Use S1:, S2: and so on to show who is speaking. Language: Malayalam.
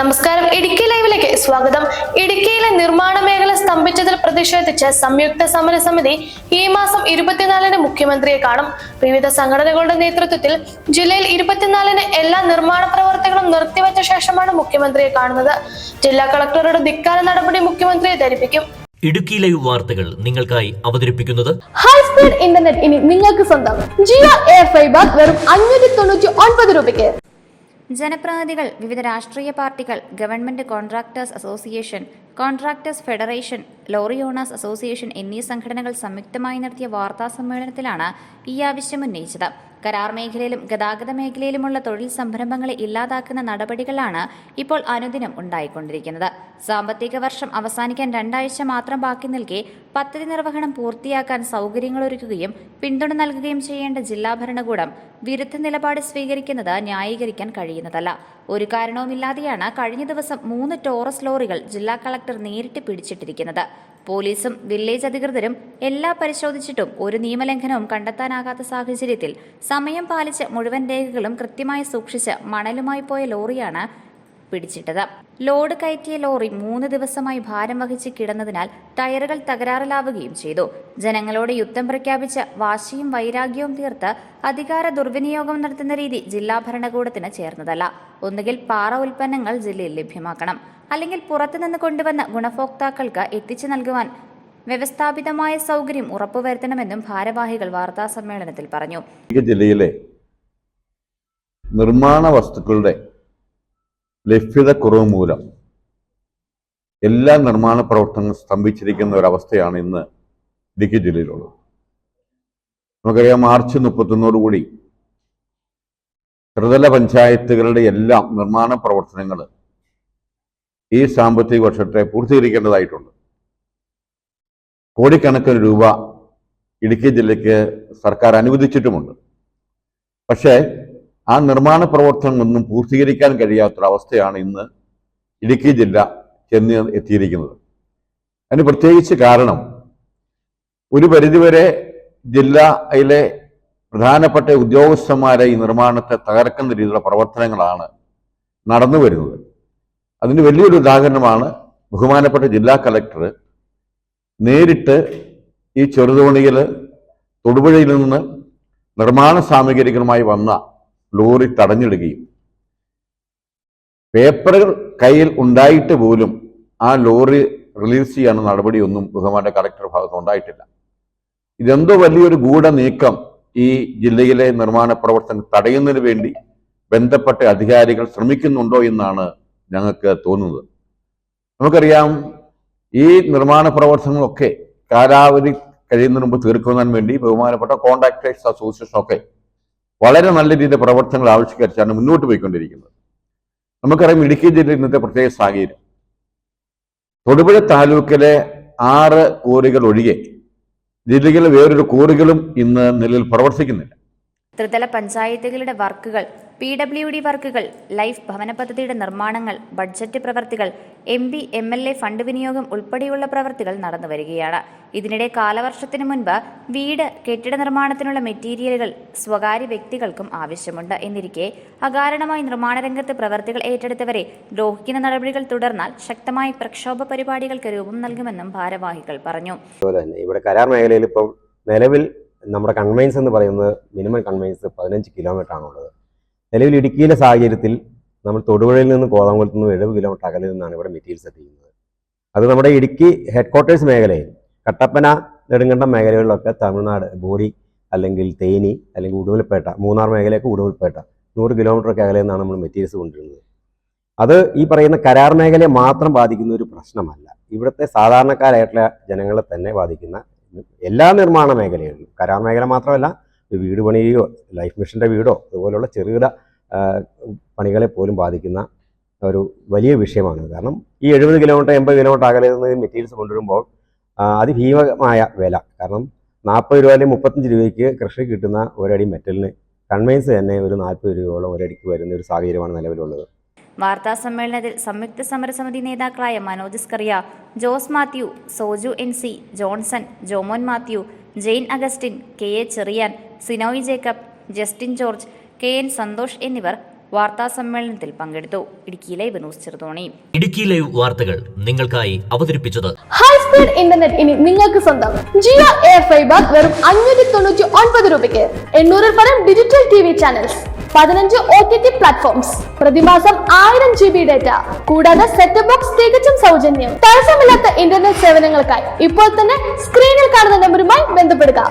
S1: നമസ്കാരം. ഇടുക്കി ലൈവിലേക്ക് സ്വാഗതം. ഇടുക്കിയിലെ നിർമ്മാണ മേഖല സ്തംഭിച്ചതിൽ പ്രതിഷേധിച്ച് സംയുക്ത സമര സമിതി ഈ മാസം ഇരുപത്തിനാലിന് മുഖ്യമന്ത്രിയെ കാണും. വിവിധ സംഘടനകളുടെ നേതൃത്വത്തിൽ ജില്ലയിൽ ഇരുപത്തിനാലിന് എല്ലാ നിർമ്മാണ പ്രവർത്തനങ്ങളും നിർത്തിവച്ച ശേഷമാണ് മുഖ്യമന്ത്രിയെ കാണുന്നത്. ജില്ലാ കളക്ടറുടെ ധിക്കാര നടപടി മുഖ്യമന്ത്രിയെ ധരിപ്പിക്കും.
S2: ഇടുക്കി ലൈവ് വാർത്തകൾ നിങ്ങൾക്കായി അവതരിപ്പിക്കുന്നത്
S1: ഹൈ സ്പീഡ് ഇന്റർനെറ്റ് ഇനി നിങ്ങൾക്ക് സ്വന്തം. ജിയോ എയർ ഫൈബർ വെറും അഞ്ഞൂറ്റി തൊണ്ണൂറ്റി ഒൻപത് രൂപയ്ക്ക്.
S3: ജനപ്രതിനിധികൾ വിവിധ രാഷ്ട്രീയ പാർട്ടികൾ government contractors association contractors federation lorry owners association എന്നീ സംഘടനകൾ സംയുക്തമായി നടത്തിയ വാർത്താ സമ്മേളനത്തിലാണ് ഈ ആവശ്യം ഉന്നയിച്ചത്. കരാർ മേഖലയിലും ഗതാഗത മേഖലയിലുമുള്ള തൊഴിൽ സംരംഭങ്ങളെ ഇല്ലാതാക്കുന്ന നടപടികളാണ് ഇപ്പോൾ അനുദിനം ഉണ്ടായിക്കൊണ്ടിരിക്കുന്നത്. സാമ്പത്തിക വർഷം അവസാനിക്കാൻ രണ്ടാഴ്ച മാത്രം ബാക്കി നിൽക്കെ പദ്ധതി നിർവഹണം പൂർത്തിയാക്കാൻ സൗകര്യങ്ങളൊരുക്കുകയും പിന്തുണ നൽകുകയും ചെയ്യേണ്ട ജില്ലാ ഭരണകൂടം വിരുദ്ധ നിലപാട് സ്വീകരിക്കുന്നത് ന്യായീകരിക്കാൻ കഴിയുന്നതല്ല. ഒരു കാരണവുമില്ലാതെയാണ് കഴിഞ്ഞ ദിവസം മൂന്ന് ടോറസ് ലോറികൾ ജില്ലാ കളക്ടർ നേരിട്ട് പിടിച്ചിട്ടിരിക്കുന്നത്. പോലീസും വില്ലേജ് അധികൃതരും എല്ലാം പരിശോധിച്ചിട്ടും ഒരു നിയമലംഘനവും കണ്ടെത്താനാകാത്ത സാഹചര്യത്തിൽ സമയം പാലിച്ച് മുഴുവൻ രേഖകളും കൃത്യമായി സൂക്ഷിച്ച് മണലുമായി പോയ ലോറിയാണ് പിടിച്ചിട്ടത്. ലോഡ് കയറ്റിയ ലോറി മൂന്ന് ദിവസമായി ഭാരം വഹിച്ച് കിടന്നതിനാൽ ടയറുകൾ തകരാറിലാവുകയും ചെയ്തു. ജനങ്ങളോട് യുദ്ധം പ്രഖ്യാപിച്ച് വാശിയും വൈരാഗ്യവും തീർത്ത് അധികാര ദുർവിനിയോഗം നടത്തുന്ന രീതി ജില്ലാ ഭരണകൂടത്തിന് ചേർന്നതല്ല. ഒന്നുകിൽ പാറ ഉൽപ്പന്നങ്ങൾ ജില്ലയിൽ ലഭ്യമാക്കണം. അല്ലെങ്കിൽ പുറത്തുനിന്ന് കൊണ്ടുവന്ന ഗുണഭോക്താക്കൾക്ക് എത്തിച്ചു നൽകുവാൻ വ്യവസ്ഥാപിതമായ സൗകര്യം ഉറപ്പുവരുത്തണമെന്നും ഭാരവാഹികൾ വാർത്താ സമ്മേളനത്തിൽ പറഞ്ഞു
S4: ജില്ലയിലെ നിർമ്മാണ വസ്തുക്കളുടെ ലഭ്യതക്കുറവ് മൂലം എല്ലാ നിർമ്മാണ പ്രവർത്തനങ്ങളും സ്തംഭിച്ചിരിക്കുന്ന ഒരവസ്ഥയാണ് ഇന്ന് ഇടുക്കി ജില്ലയിലുള്ളത്. നമുക്കറിയാം മാർച്ച് മുപ്പത്തൊന്നോടുകൂടി ത്രിതല പഞ്ചായത്തുകളുടെ എല്ലാം നിർമ്മാണ പ്രവർത്തനങ്ങൾ ഈ സാമ്പത്തിക വർഷത്തെ പൂർത്തീകരിക്കേണ്ടതായിട്ടുണ്ട്. കോടിക്കണക്കിന് രൂപ ഇടുക്കി ജില്ലയ്ക്ക് സർക്കാർ അനുവദിച്ചിട്ടുമുണ്ട്. പക്ഷേ ആ നിർമ്മാണ പ്രവർത്തനങ്ങളൊന്നും പൂർത്തീകരിക്കാൻ കഴിയാത്തൊരവസ്ഥയാണ് ഇന്ന് ഇടുക്കി ജില്ല ചെന്ന് എത്തിയിരിക്കുന്നത്. അതിന് പ്രത്യേകിച്ച് കാരണം ഒരു പരിധിവരെ ജില്ലയിലെ പ്രധാനപ്പെട്ട ഉദ്യോഗസ്ഥന്മാരെ ഈ നിർമ്മാണത്തെ തകർക്കുന്ന രീതിയിലുള്ള പ്രവർത്തനങ്ങളാണ് നടന്നു വരുന്നത്. അതിന് വലിയൊരു ഉദാഹരണമാണ് ബഹുമാനപ്പെട്ട ജില്ലാ കലക്ടർ നേരിട്ട് ഈ ചെറുതോണിയിൽ തൊടുപുഴയിൽ നിന്ന് നിർമ്മാണ സാമഗ്രികളുമായി വന്ന ലോറി തടഞ്ഞിടുകയും. പേപ്പറുകൾ കയ്യിൽ ഉണ്ടായിട്ട് പോലും ആ ലോറി റിലീസ് ചെയ്യാൻ നടപടിയൊന്നും ബഹുമാന്റെ കളക്ടർ ഭാഗത്ത് ഉണ്ടായിട്ടില്ല. ഇതെന്തോ വലിയൊരു ഗൂഢ നീക്കം ഈ ജില്ലയിലെ നിർമ്മാണ പ്രവർത്തനം തടയുന്നതിന് വേണ്ടി ബന്ധപ്പെട്ട അധികാരികൾ ശ്രമിക്കുന്നുണ്ടോ എന്നാണ് ഞങ്ങൾക്ക് തോന്നുന്നത്. നമുക്കറിയാം ഈ നിർമ്മാണ പ്രവർത്തനങ്ങളൊക്കെ കാലാവധി കഴിയുന്നതിന് മുമ്പ് തീർക്കുന്നതിന് വേണ്ടി ബഹുമാനപ്പെട്ട കോൺട്രാക്ടേഴ്സ് അസോസിയേഷൻ ഒക്കെ വളരെ നല്ല രീതിയിൽ പ്രവർത്തനങ്ങൾ ആവിഷ്കരിച്ചാണ് മുന്നോട്ട് പോയിക്കൊണ്ടിരിക്കുന്നത്. നമുക്കറിയാം ഇടുക്കി ജില്ലയിൽ ഇന്നത്തെ പ്രത്യേക സാഹചര്യം. തൊടുപുഴ താലൂക്കിലെ ആറ് കോറികൾ ഒഴികെ ജില്ലയിലെ വേറൊരു കോറികളും ഇന്ന് നിലയിൽ പ്രവർത്തിക്കുന്നില്ല.
S3: ത്രിതല പഞ്ചായത്തുകളുടെ വർക്കുകൾ പി ഡബ്ല്യു ഡി വർക്കുകൾ ലൈഫ് ഭവന പദ്ധതിയുടെ നിർമ്മാണങ്ങൾ ബഡ്ജറ്റ് പ്രവർത്തികൾ M P M L A fund വിനിയോഗം ഉൾപ്പെടെയുള്ള പ്രവർത്തികൾ നടന്നു വരികയാണ്. ഇതിനിടെ കാലവർഷത്തിനു മുൻപ് വീട് കെട്ടിട നിർമ്മാണത്തിനുള്ള മെറ്റീരിയലുകൾ സ്വകാര്യ വ്യക്തികൾക്കും ആവശ്യമുണ്ട്. എന്നിരിക്കെ അകാരണമായി നിർമ്മാണ രംഗത്ത് പ്രവർത്തികൾ ഏറ്റെടുത്തവരെ ദ്രോഹിക്കുന്ന നടപടികൾ തുടർന്നാൽ ശക്തമായ പ്രക്ഷോഭ പരിപാടികൾക്ക് രൂപം നൽകുമെന്നും ഭാരവാഹികൾ പറഞ്ഞു.
S5: ഇവിടെ കരാർ മേഖലയിൽ ഇപ്പം നിലവിൽ നമ്മുടെ കൺവെയിൻസ് എന്ന് പറയുന്നത് മിനിമം കൺവെയിൻസ് പതിനഞ്ച് കിലോമീറ്റർ ആണുള്ളത്. നിലവിൽ ഇടുക്കിയിലെ സാഹചര്യത്തിൽ നമ്മൾ തൊടുപുഴയിൽ നിന്ന് കോതംകുളത്ത് നിന്ന് എഴുപത് കിലോമീറ്റർ അകലിൽ നിന്നാണ് ഇവിടെ മെറ്റീരിയൽസ് എത്തിക്കുന്നത് അത് നമ്മുടെ ഇടുക്കി ഹെഡ് ക്വാർട്ടേഴ്സ് മേഖലയിൽ കട്ടപ്പന നെടുങ്കണ്ടം മേഖലകളിലൊക്കെ തമിഴ്നാട് ബോഡി അല്ലെങ്കിൽ തേനി അല്ലെങ്കിൽ ഉടുവൽപേട്ട മൂന്നാർ മേഖലയൊക്കെ ഉടുവൽപേട്ട നൂറ് കിലോമീറ്റർ ഒക്കെ അകലിൽ നിന്നാണ് നമ്മൾ മെറ്റീരിയൽസ് കൊണ്ടുവരുന്നത് അത് ഈ പറയുന്ന കരാർ മേഖലയെ മാത്രം ബാധിക്കുന്ന ഒരു പ്രശ്നമല്ല. ഇവിടുത്തെ സാധാരണക്കാരായിട്ടുള്ള ജനങ്ങളെ തന്നെ ബാധിക്കുന്ന എല്ലാ നിർമ്മാണ മേഖലകളിലും കരാർ മേഖല മാത്രമല്ല വീട് പണിയുകയോ ലൈഫ് മിഷന്റെ വീടോ അതുപോലുള്ള ചെറുകിട പണികളെ പോലും ബാധിക്കുന്ന ഒരു വലിയ വിഷയമാണ്. കാരണം ഈ എഴുപത് കിലോമീറ്റർ എൺപത് കിലോമീറ്റർ അകലെ നിന്ന് മെറ്റീരിയൽസ് കൊണ്ടുവരുമ്പോൾ അതിഭീമമായ വില. കാരണം നാൽപ്പത് രൂപ അല്ലെങ്കിൽ മുപ്പത്തഞ്ച് രൂപയ്ക്ക് കൃഷി കിട്ടുന്ന ഒരടി മെറ്റലിന് കൺവെയിൻസ് തന്നെ ഒരു നാൽപ്പത് രൂപയോളം ഒരടിക്ക് വരുന്ന ഒരു സാഹചര്യമാണ് നിലവിലുള്ളത്.
S3: വാർത്താ സമ്മേളനത്തിൽ സംയുക്ത സമരസമിതി നേതാക്കളായ Manoj Scaria Jose Mathew Soju N C Johnson Jomon Mathew Jain Augustine K A Cherian Sinoy Jacob Justin George K N Santhosh എന്നിവർ വാർത്താ സമ്മേളനത്തിൽ പങ്കെടുത്തു. Idukki live news Cheruthoni.
S2: Idukki live വാർത്തകൾ നിങ്ങൾക്കായി അവതരിപ്പിച്ചത്
S1: ഹൈ സ്പീഡ് ഇന്റർനെറ്റ് ഇനി നിങ്ങൾക്ക് സ്വന്തം. ജിയോ എയർ ഫൈബർ വെറും അഞ്ഞൂറ്റി തൊണ്ണൂറ്റി ഒൻപത് രൂപയ്ക്ക്. എണ്ണൂറിൽ പരം ഡിജിറ്റൽ ടി വി ചാനൽസ്. പതിനഞ്ച് ഒ ടി ടി പ്ലാറ്റ്ഫോംസ് പ്രതിമാസം ആയിരം ജി ബി ഡേറ്റ കൂടാതെ സെറ്റ് ബോക്സ് തികച്ചും സൗജന്യം. തടസ്സമില്ലാത്ത ഇന്റർനെറ്റ് സേവനങ്ങൾക്കായി ഇപ്പോൾ തന്നെ സ്ക്രീനിൽ കാണുന്ന നമ്പറുമായി ബന്ധപ്പെടുക.